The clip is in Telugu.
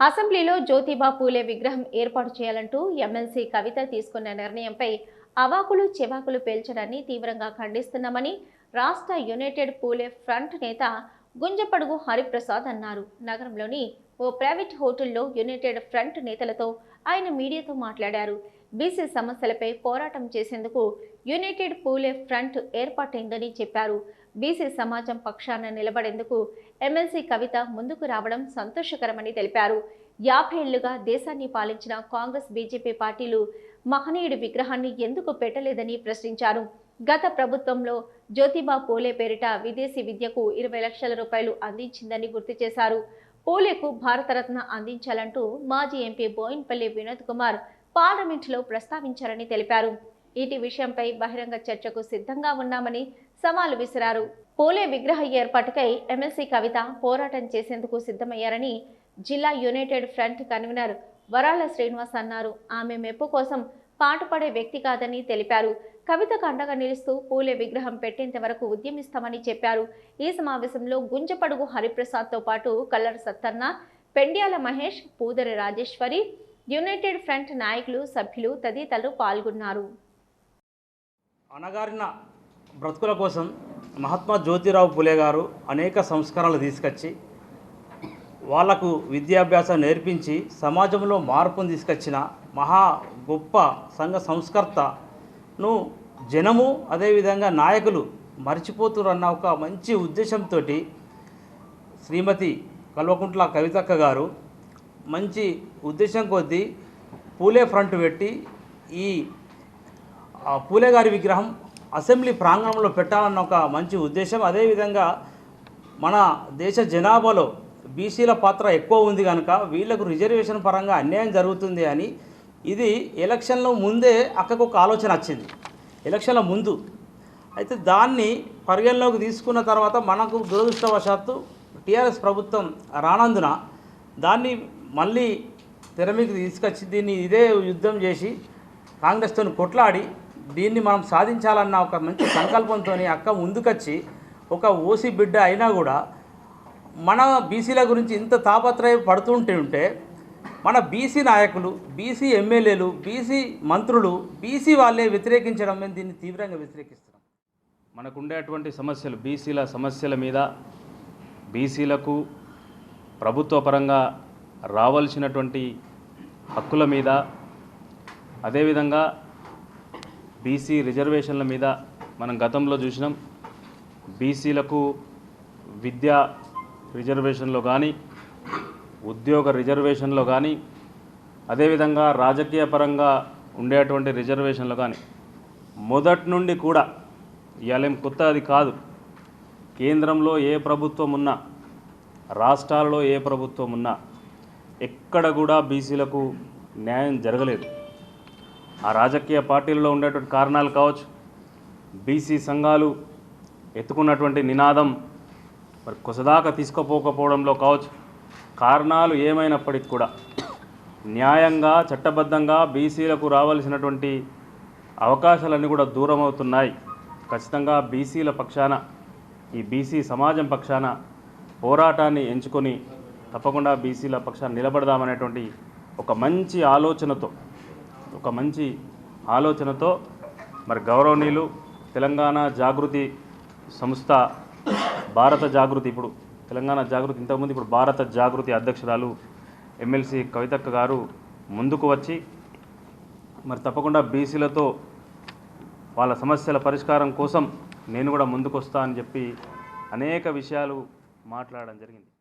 అసెంబ్లీలో జ్యోతిబా పూలే విగ్రహం ఏర్పాటు చేయాలంటూ ఎమ్మెల్సీ కవిత తీసుకున్న నిర్ణయంపై అవాకులు చెవాకులు పేల్చడాన్ని తీవ్రంగా ఖండిస్తున్నామని రాష్ట్ర యునైటెడ్ పూలే ఫ్రంట్ నేత గుంజపడుగు హరిప్రసాద్ అన్నారు. నగరంలోని ఓ ప్రైవేట్ హోటల్లో యునైటెడ్ ఫ్రంట్ నేతలతో ఆయన మీడియాతో మాట్లాడారు. బీసీ సమస్యలపై పోరాటం చేసేందుకు యునైటెడ్ పూలే ఫ్రంట్ ఏర్పాటైందని చెప్పారు. బీసీ సమాజం పక్షాన నిలబడేందుకు ఎమ్మెల్సీ కవిత ముందుకు రావడం సంతోషకరమని తెలిపారు. యాభై ఏళ్ళుగా దేశాన్ని పాలించిన కాంగ్రెస్ బీజేపీ పార్టీలు మహనీయుడి విగ్రహాన్ని ఎందుకు పెట్టలేదని ప్రశ్నించారు. గత ప్రభుత్వంలో జ్యోతిబా పూలే పేరిట విదేశీ విద్యకు ఇరవై లక్షల రూపాయలు అందించిందని గుర్తు చేశారు. పూలేకు భారతరత్న అందించాలంటూ మాజీ ఎంపీ బోయిన్పల్లి వినోద్ కుమార్ పార్లమెంటులో ప్రస్తావించారని తెలిపారు. ఇటీ విషయంపై బహిరంగ చర్చకు సిద్ధంగా ఉన్నామని సవాలు విసిరారు. పూలే విగ్రహ ఏర్పాటుకై ఎమ్మెల్సీ కవిత పోరాటం చేసేందుకు సిద్ధమయ్యారని జిల్లా యునైటెడ్ ఫ్రంట్ కన్వీనర్ వరాల శ్రీనివాస్ అన్నారు. ఆమె మెప్పు కోసం పాటుపడే వ్యక్తి కాదని తెలిపారు. కవితకు అండగా నిలుస్తూ పూలే విగ్రహం పెట్టేంత వరకు ఉద్యమిస్తామని చెప్పారు. ఈ సమావేశంలో గుంజపడుగు హరిప్రసాద్తో పాటు కల్లర్ సత్తన్న పెండ్యాల మహేష్ పూదరి రాజేశ్వరి యునైటెడ్ ఫ్రంట్ నాయకులు సభ్యులు తదితరులు పాల్గొన్నారు. బ్రతుకుల కోసం మహాత్మా జ్యోతిరావు పులే గారు అనేక సంస్కరణలు తీసుకొచ్చి వాళ్ళకు విద్యాభ్యాసం నేర్పించి సమాజంలో మార్పును తీసుకొచ్చిన మహా గొప్ప సంఘ సంస్కర్తను జనము అదేవిధంగా నాయకులు మర్చిపోతురన్న ఒక మంచి ఉద్దేశంతో శ్రీమతి కల్వకుంట్ల కవితక్క గారు మంచి ఉద్దేశం కొద్దీ పూలే ఫ్రంట్ పెట్టి ఈ ఆ పూలే గారి విగ్రహం అసెంబ్లీ ప్రాంగణంలో పెట్టాలన్న ఒక మంచి ఉద్దేశం. అదేవిధంగా మన దేశ జనాభాలో బీసీల పాత్ర ఎక్కువ ఉంది కనుక వీళ్ళకు రిజర్వేషన్ పరంగా అన్యాయం జరుగుతుంది అని ఇది ఎలక్షన్లో ముందే అక్కకు ఒక ఆలోచన వచ్చింది. ఎలక్షన్ల ముందు. అయితే దాన్ని పరిగణలోకి తీసుకున్న తర్వాత మనకు దురదృష్టవశాత్తు టీఆర్ఎస్ ప్రభుత్వం రానందున దాన్ని మళ్ళీ తెర మీదకి తీసుకొచ్చి దీన్ని ఇదే యుద్ధం చేసి కాంగ్రెస్తో కొట్లాడి దీన్ని మనం సాధించాలన్న ఒక మంచి సంకల్పంతో అక్క ముందుకొచ్చి ఒక ఓసీ బిడ్డ అయినా కూడా మన బీసీల గురించి ఇంత తాపత్రయం పడుతుంటే ఉంటే మన బీసీ నాయకులు బీసీ ఎమ్మెల్యేలు బీసీ మంత్రులు బీసీ వాళ్ళే వ్యతిరేకించడం మేము దీన్ని తీవ్రంగా వ్యతిరేకిస్తున్నాం. మనకుండేటువంటి సమస్యలు బీసీల సమస్యల మీద బీసీలకు ప్రభుత్వ పరంగా రావాల్సినటువంటి హక్కుల మీద అదేవిధంగా బీసీ రిజర్వేషన్ల మీద మనం గతంలో చూసినాం. బీసీలకు విద్యా రిజర్వేషన్లో కానీ ఉద్యోగ రిజర్వేషన్లో కానీ అదేవిధంగా రాజకీయ పరంగా ఉండేటువంటి రిజర్వేషన్లు కానీ మొదటి నుండి కూడా ఇవాళేం కొత్త అది కాదు. కేంద్రంలో ఏ ప్రభుత్వం ఉన్నా రాష్ట్రాలలో ఏ ప్రభుత్వం ఉన్నా ఎక్కడ కూడా బీసీలకు న్యాయం జరగలేదు. ఆ రాజకీయ పార్టీలలో ఉండేటువంటి కారణాలు కావచ్చు బీసీ సంఘాలు ఎత్తుకున్నటువంటి నినాదం మరి కొసదాకా తీసుకుపోకపోవడంలో కావచ్చు కారణాలు ఏమైనప్పటికి కూడా న్యాయంగా చట్టబద్ధంగా బీసీలకు రావాల్సినటువంటి అవకాశాలన్నీ కూడా దూరం అవుతున్నాయి ఖచ్చితంగా బీసీల పక్షాన ఈ బీసీ సమాజం పక్షాన పోరాటాన్ని ఎంచుకొని తప్పకుండా బీసీల పక్షాన నిలబడదామనేటువంటి ఒక మంచి ఆలోచనతో ఒక మంచి ఆలోచనతో మరి గౌరవనీయులు తెలంగాణ జాగృతి సంస్థ భారత జాగృతి ఇప్పుడు తెలంగాణ జాగృతి ఇంతకుముందు ఇప్పుడు భారత జాగృతి అధ్యక్షురాలు ఎమ్మెల్సీ కవితక్క గారు ముందుకు వచ్చి మరి తప్పకుండా బీసీలతో వాళ్ళ సమస్యల పరిష్కారం కోసం నేను కూడా ముందుకు వస్తా అని చెప్పి అనేక విషయాలు మాట్లాడడం జరిగింది.